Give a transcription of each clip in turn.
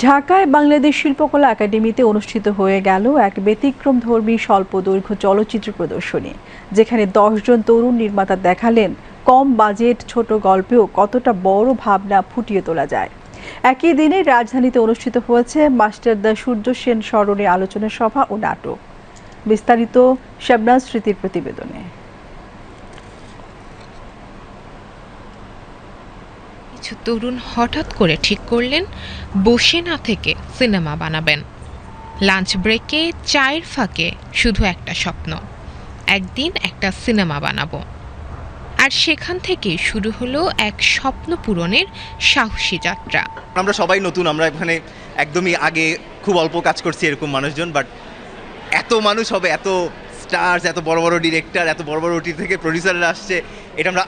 ঢাকায় বাংলাদেশ শিল্পকলা একাডেমিতে অনুষ্ঠিত হয়ে গেল এক ব্যতিক্রম ধর্মী স্বল্প দৈর্ঘ্য চলচ্চিত্র প্রদর্শনী, যেখানে দশজন তরুণ নির্মাতা দেখালেন কম বাজেট, ছোট গল্পেও কতটা বড় ভাবনা ফুটিয়ে তোলা যায়। একই দিনে রাজধানীতে অনুষ্ঠিত হয়েছে মাস্টার দ্য সূর্য সেন স্মরণে আলোচনা সভা ও নাটক। বিস্তারিত শাবনাজ স্মৃতির প্রতিবেদনে। কিছু তরুণ হঠাৎ করে ঠিক করলেন, বসে না থেকে সিনেমা বানাবেন। লাঞ্চ ব্রেকে, চায়ের ফাঁকে শুধু একটা স্বপ্ন, একদিন একটা সিনেমা বানাবো। আর সেখান থেকে শুরু হলো এক স্বপ্ন পূরণের সাহসী যাত্রা। আমরা সবাই নতুন, আমরা এখানে একদমই আগে খুব অল্প কাজ করছি এরকম মানুষজন বাট এত মানুষ হবে, এত স্টার্স, এত বড় বড় ডিরেক্টর, এত বড় বড় ওটি থেকে প্রডিউসাররা আসছে, এটা আমরা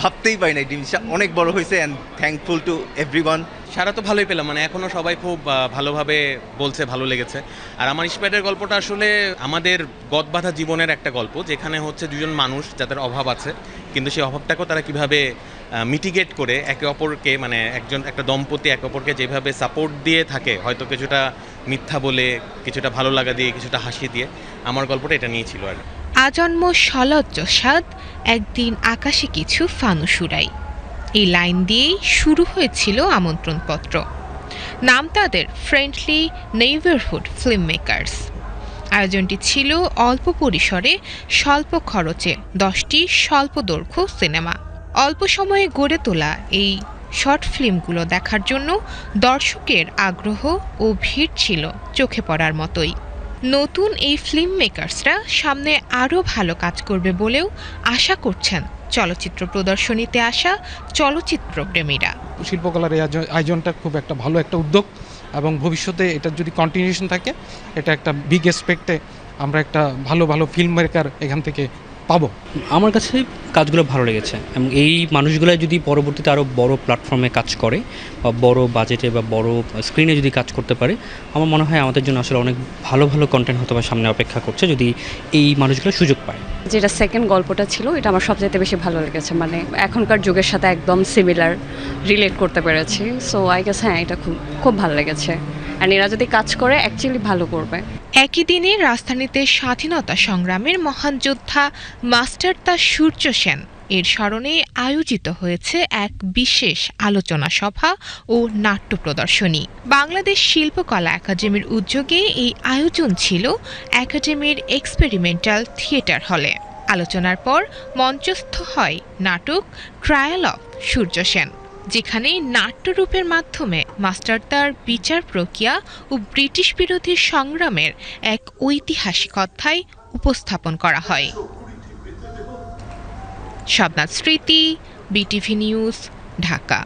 ভাবতেই পারি না জিনিসটা অনেক বড় হয়েছে অ্যান্ড থ্যাঙ্কফুল টু এভরিওয়ান সারা তো ভালোই পেলাম মানে এখনও সবাই খুব ভালোভাবে বলছে, ভালো লেগেছে। আর আমার ইস্পাইটের গল্পটা আসলে আমাদের গদবাধা জীবনের একটা গল্প, যেখানে হচ্ছে দুজন মানুষ যাদের অভাব আছে, কিন্তু সেই অভাবটাকেও তারা কীভাবে মিটিগেট করে একে অপরকে মানে একজন, একটা দম্পতি একে অপরকে যেভাবে সাপোর্ট দিয়ে থাকে, হয়তো কিছুটা মিথ্যা বলে, কিছুটা ভালো লাগা দিয়ে, কিছুটা হাসি দিয়ে, আমার গল্পটা এটা নিয়ে ছিল আর আজন্ম সলজ্জ সাদ একদিন আকাশে কিছু ফানুস উড়াই এই লাইন দিয়েই শুরু হয়েছিল আমন্ত্রণপত্র। নাম তাদের ফ্রেন্ডলি নেইবারহুড ফিল্ম মেকার্স আয়োজনটি ছিল অল্প পরিসরে, স্বল্প খরচে, দশটি স্বল্প দৈর্ঘ্য সিনেমা। অল্প সময়ে গড়ে তোলা এই শর্ট ফিল্মগুলো দেখার জন্য দর্শকের আগ্রহ ও ভিড় ছিল চোখে পড়ার মতোই। নতুন এই ফিল্ম মেকার্সরা সামনে আরও ভালো কাজ করবে বলেও আশা করছেন চলচ্চিত্র প্রদর্শনীতে আসা চলচ্চিত্র প্রেমীরা। শিল্পকলার এই আয়োজনটা খুব একটা ভালো একটা উদ্যোগ এবং ভবিষ্যতে এটা যদি কন্টিনিউশন থাকে, এটা একটা বিগ এসপেক্টে আমরা একটা ভালো ভালো ফিল্ম মেকার এখান থেকে পাবো? আমার কাছে কাজগুলো ভালো লেগেছে এবং এই মানুষগুলো যদি পরবর্তীতে আরও বড় প্ল্যাটফর্মে কাজ করে বা বড় বাজেটে বা বড় স্ক্রিনে যদি কাজ করতে পারে আমার মনে হয় আমাদের জন্য আসলে অনেক ভালো ভালো কন্টেন্ট হতে সামনে অপেক্ষা করছে যদি এই মানুষগুলো সুযোগ পায়। যেটা সেকেন্ড গল্পটা ছিল এটা আমার সবচাইতে বেশি ভালো লেগেছে। মানে এখনকার যুগের সাথে একদম সিমিলার রিলেট করতে পেরেছি। সো আই গেস হ্যাঁ এটা খুব খুব ভালো লেগেছে। অ্যান্ড এরা যদি কাজ করে অ্যাকচুয়ালি ভালো করবে। একই দিনে রাজধানীতে স্বাধীনতা সংগ্রামের মহান যোদ্ধা মাস্টার তা সূর্য সেন। এর স্মরণে আয়োজিত হয়েছে এক বিশেষ আলোচনা সভা ও নাট্য প্রদর্শনী। বাংলাদেশ শিল্পকলা একাডেমির উদ্যোগে এই আয়োজন ছিল একাডেমির এক্সপেরিমেন্টাল থিয়েটার হলে। আলোচনার পর মঞ্চস্থ হয় নাটক ট্রায়াল অফ সূর্য সেন। যেখানে নাট্যরূপের মাধ্যমে মাস্টার তার বিচার প্রক্রিয়া ও ব্রিটিশ বিরোধী সংগ্রামের এক ঐতিহাসিক অধ্যায় উপস্থাপন করা হয়। শবনাথ স্মৃতি, বিটিভি নিউজ, ঢাকা।